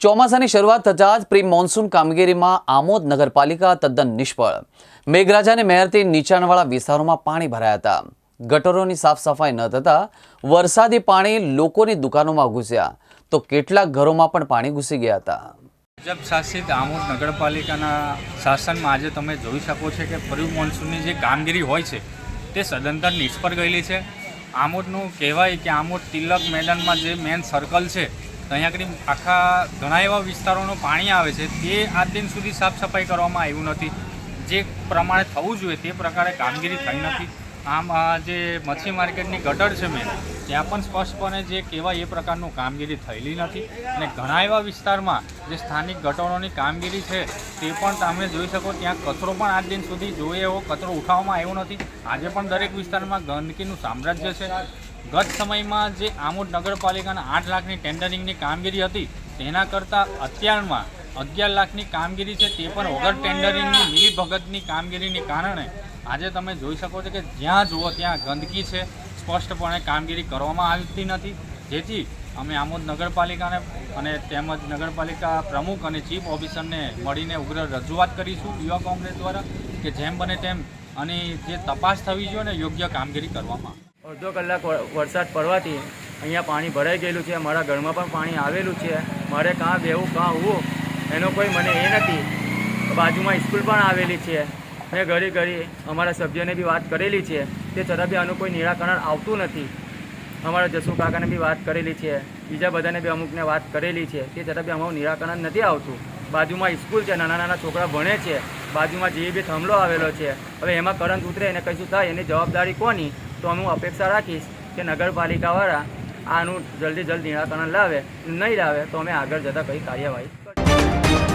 ચોમાસાની શરૂઆત થતાં જ પ્રી મોન્સૂન કામગીરીમાં આમોદ નગરપાલિકા તદ્દન નિષ્ફળ. મેઘરાજાને મહેરથી નીચાણવાળા વિસ્તારોમાં પાણી ભરાયા હતા. ગટરોની સાફ સફાઈ ન થતાં વરસાદી પાણી લોકોની દુકાનોમાં ઘૂસ્યા. તો કેટલાક ઘરોમાં પણ પાણી ઘૂસી ગયા હતા. ભાજપ શાસિત આમોદ નગરપાલિકાના શાસનમાં આજે તમે જોઈ શકો છો કે પ્રી મોન્સૂનની જે કામગીરી હોય છે, તે સદંતર નિષ્ફળ ગયેલી છે. આમોદનું કહેવાય કે આમોદ તિલક મેદાનમાં જે મેન સર્કલ છે તો અહીંયા આગળ આખા ઘણા એવા વિસ્તારોનું પાણી આવે છે, તે આજ દિન સુધી સાફ સફાઈ કરવામાં આવ્યું નથી. જે પ્રમાણે થવું જોઈએ તે પ્રકારે કામગીરી થઈ નથી. આમ જે મચ્છી માર્કેટની ગટર છે મેં ત્યાં પણ સ્પષ્ટપણે જે કહેવાય એ પ્રકારનું કામગીરી થયેલી નથી. અને ઘણા એવા વિસ્તારમાં જે સ્થાનિક ગટરોની કામગીરી છે, તે પણ તમે જોઈ શકો ત્યાં કચરો પણ આજ દિન સુધી જોઈએ એવો કચરો ઉઠાવવામાં આવ્યો નથી. આજે પણ દરેક વિસ્તારમાં ગંદકીનું સામ્રાજ્ય છે. ગત સમયમાં જે આમોદ નગરપાલિકાના આઠ લાખની ટેન્ડરિંગની કામગીરી હતી, તેના કરતાં અત્યારમાં અગિયાર લાખની કામગીરી છે, તે પણ વગર ટેન્ડરિંગની મિલીભગતની કામગીરીને કારણે. આજે તમે જોઈ શકો છો કે જ્યાં જુઓ ત્યાં ગંદકી છે. સ્પષ્ટપણે કામગીરી કરવામાં આવતી નથી. જેથી અમે આમોદ નગરપાલિકાને અને તેમજ નગરપાલિકા પ્રમુખ અને ચીફ ઓફિસરને મળીને ઉગ્ર રજૂઆત કરીશું યુવા કોંગ્રેસ દ્વારા કે જેમ બને તેમ અને જે તપાસ થવી જોઈએ ને યોગ્ય કામગીરી કરવામાં અડધો કલાક વરસાદ પડવાથી અહીંયા પાણી ભરાઈ ગયેલું છે, મારા ઘરમાં પણ પાણી આવેલું છે. મારે કાં બેવું કાં હોવું એનો કોઈ મને એ નથી. બાજુમાં સ્કૂલ પણ આવેલી છે. મેં ઘડી ઘડી અમારા સભ્યને બી વાત કરેલી છે. તે છતાં બી આનું કોઈ નિરાકરણ આવતું નથી. અમારા જસુ કાકાને બી વાત કરેલી છે. બીજા બધાને બી અમુકને વાત કરેલી છે. તે છતાં બી અમારું નિરાકરણ નથી આવતું. બાજુમાં સ્કૂલ છે, નાના નાના છોકરા ભણે છે. બાજુમાં જે બી થાંભલો આવેલો છે. હવે એમાં કરંટ ઉતરે અને કશું થાય, એની જવાબદારી કોની? તો હું અપેક્ષા રાખીશ કે નગરપાલિકાવાળા આનું જલ્દી જલ્દી નિરાકરણ લાવે. નહીં લાવે તો અમે આગળ જતાં કઈ કાર્યવાહી કરીશું.